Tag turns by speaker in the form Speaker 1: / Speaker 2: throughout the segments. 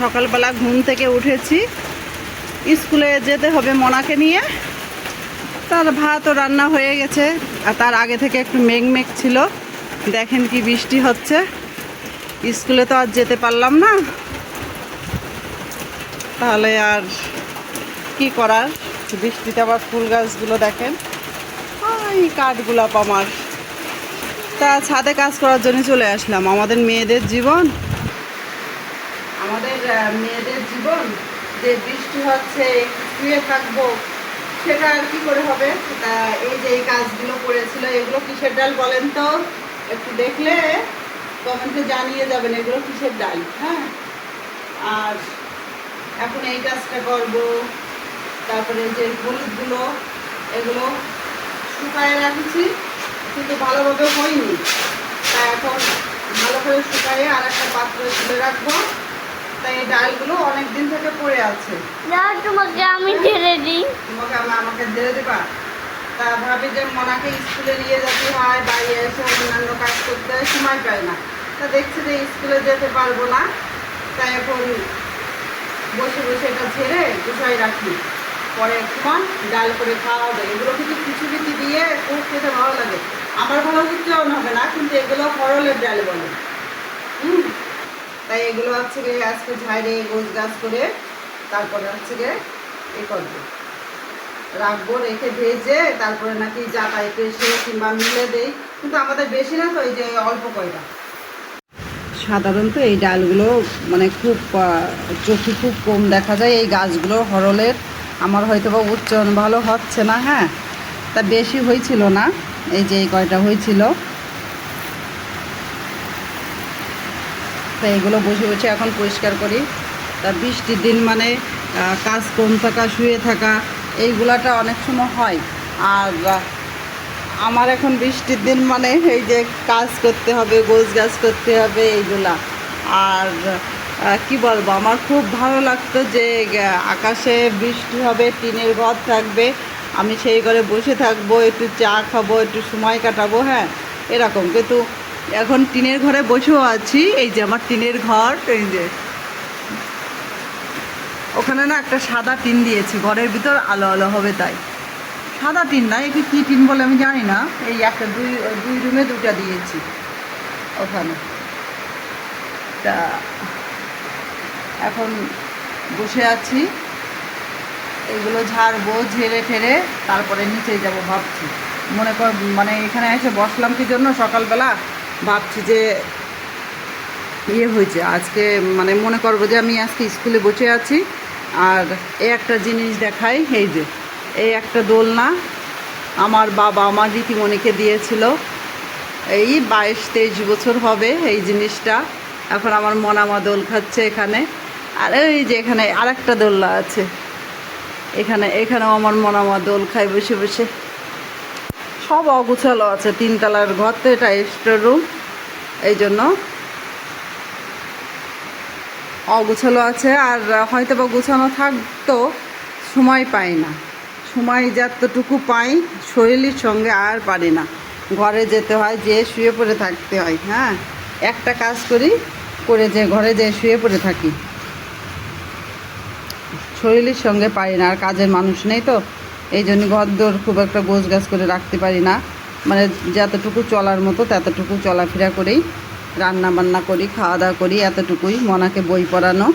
Speaker 1: সকালবেলা ঘুম থেকে উঠেছি। স্কুলে যেতে হবে মনাকে নিয়ে। তার ভাতও রান্না হয়ে গেছে, আর তার আগে থেকে একটু মেঘ মেঘ ছিল। দেখেন কি বৃষ্টি হচ্ছে। স্কুলে তো আর যেতে পারলাম না। তাহলে আর কি করার? বৃষ্টিতে আবার ফুল গাছগুলো দেখেন। এই কাঠগুলাপ আমার। তা ছাদে কাজ করার জন্য চলে আসলাম। আমাদের মেয়েদের জীবন। মেয়েদের জীবন, যে বৃষ্টি হচ্ছে শুয়ে থাকব, সেটা আর কি করে হবে? এই যে এই কাজগুলো করেছিল, এগুলো কিসের ডাল বলেন তো? একটু দেখলে কমেন্টে জানিয়ে যাবেন, এগুলো কিসের ডাল হ্যাঁ? আর এখন এই কাজটা করব, তারপরে যে হলুদগুলো, এগুলো শুকায় রাখছি, কিন্তু ভালোভাবে হয়নি। তা এখন ভালো করে শুকায়ে আর একটা পাত্রে তুলে রাখব। তাই এই ডালগুলো অনেক দিন থেকে পড়ে আছে।
Speaker 2: দাও তোমাকে আমি ঢেলে দিই।
Speaker 1: তোমাকে আমা- আমাকে দিয়ে দেবা? তা ভাবি যে মনাকে স্কুলে নিয়ে যেতে হয় বাইরে এসে অন্যান্য কাজ করতে হয় সময় পায় না। তা দেখছি যে স্কুলে যেতে পারব না। তাই এখন বসে বসে এটা ঝেড়ে গুছাই রাখি। পরে একটুখান ডাল করে খাওয়া হবে। এগুলো কিন্তু কিছু কিছু দিয়ে খুব খেতে ভালো লাগে। আমার ভালো উচ্চারণ হবে না কিন্তু এগুলো করলের ডাল বলে। হুম? তাই এগুলো হচ্ছে গিয়ে আজকে ঝাড়ে গোছ গাছ করে তারপরে হচ্ছে গিয়ে এ করব। রাখব, রেখে ভেজে তারপরে নাকি যাতাই পেশে কিংবা মিলে দেই। কিন্তু আমাদের বেশি না তো, এই যে অল্প কয়টা। সাধারণত এই ডালগুলো মানে খুব চোখে খুব কম দেখা যায়। এই গাছগুলো হরলের। আমার হয়তো বা উচ্চারণ ভালো হচ্ছে না হ্যাঁ। তা বেশি হয়েছিল না। এই যে এই কয়টা হয়েছিল। তা এগুলো বসে বসে এখন পরিষ্কার করি। তা বৃষ্টির দিন মানে কাজ কম থাকা, শুয়ে থাকা, এইগুলাটা অনেক সময় হয়। আর আমার এখন বৃষ্টির দিন মানে এই যে কাজ করতে হবে, গোছ গাছ করতে হবে, এইগুলা। আর কি বলব, আমার খুব ভালো লাগতো যে আকাশে বৃষ্টি হবে, টিনের ঘর থাকবে, আমি সেই ঘরে বসে থাকব, একটু চা খাব, একটু সময় কাটাবো হ্যাঁ এরকম। কিন্তু এখন টিনের ঘরে বসেও আছি। এই যে আমার টিনের ঘর, এই যে। ওখানে না একটা সাদা টিন দিয়েছি, ঘরের ভিতর আলো আলো হবে তাই। সাদা টিন না একে কী টিন বলে আমি জানি না। এই একটা দুই দুই রুমে দুটা দিয়েছি ওখানে। তা এখন বসে আছি। এগুলো ঝাড়বো, ঝেড়ে ঠেড়ে, তারপরে নিচে যাব ভাবছি। মনে কর মানে এখানে এসে বসলাম কি জন্য সকালবেলা? ভাবছি যে ইয়ে হয়েছে, আজকে মানে মনে করব যে আমি আজকে স্কুলে বসে আছি, আর এই একটা জিনিস দেখাই, এই যে, এই একটা দোলনা আমার বাবা আমার রীতিমণিকে দিয়েছিল। এই বাইশ তেইশ বছর হবে এই জিনিসটা, এখন আমার মনামা দোল খাচ্ছে এখানে, আর এই যে এখানে আরেকটা দোলনা আছে। এখানে, এখানেও আমার মনামা দোল খায় বসে বসে। সব অগুছালো আছে তিনতলার ঘর তো এটা স্টোর রুম এই জন্য অগুছালো আছে, আর হয়তো বা গুছানো থাকতো, সময় পাই না। সময় যতটুকু পাই, শরীরের সঙ্গে আর পারি না। ঘরে যেতে হয় যে শুয়ে পড়ে থাকতে হয় হ্যাঁ? একটা কাজ করি, করে যে ঘরে যে শুয়ে পড়ে থাকি। শরীরের সঙ্গে পারি না, আর কাজের মানুষ নেই তো। এই জন্য ঘর দোর খুব একটা গোছ গাছ করে রাখতে পারি না। মানে যতটুকু চলার মতো ততটুকু চলাফেরা করেই রান্না বান্না করি খাওয়া দাওয়া করি, এতটুকুই মনাকে বই পড়ানো।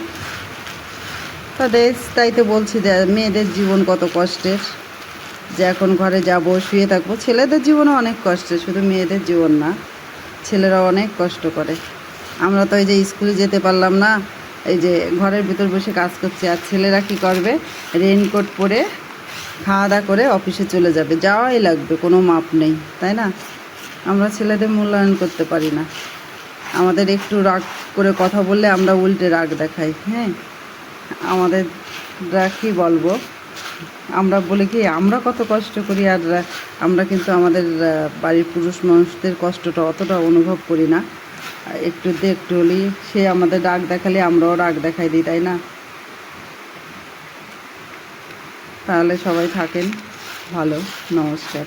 Speaker 1: তা দেশ তাই তো বলছি যে মেয়েদের জীবন কত কষ্টের। যে এখন ঘরে যাব, শুয়ে থাকব, ছেলেদের জীবনও অনেক কষ্টের, শুধু মেয়েদের জীবন না ছেলেরা অনেক কষ্ট করে। আমরা তো এই যে স্কুলে যেতে পারলাম না, এই যে ঘরের ভিতর বসে কাজ করছি, আর ছেলেরা কি করবে? রেইনকোট পরে খাওয়া দাওয়া করে অফিসে চলে যাবে। যাওয়াই লাগবে, কোনো মাপ নেই, তাই না? আমরা ছেলেদের মূল্যায়ন করতে পারি না। আমাদের একটু রাগ করে কথা বললে আমরা উল্টে রাগ দেখাই হ্যাঁ? আমাদের কী বলব? আমরা বলি কি, আমরা কত কষ্ট করি আর আমরা কিন্তু আমাদের বাড়ির পুরুষ মানুষদের কষ্টটা অতটা অনুভব করি না। একটু একটু হলেই সে আমাদের রাগ দেখালে আমরাও রাগ দেখাই দিই, তাই না? তাহলে সবাই থাকেন। ভালো নমস্কার।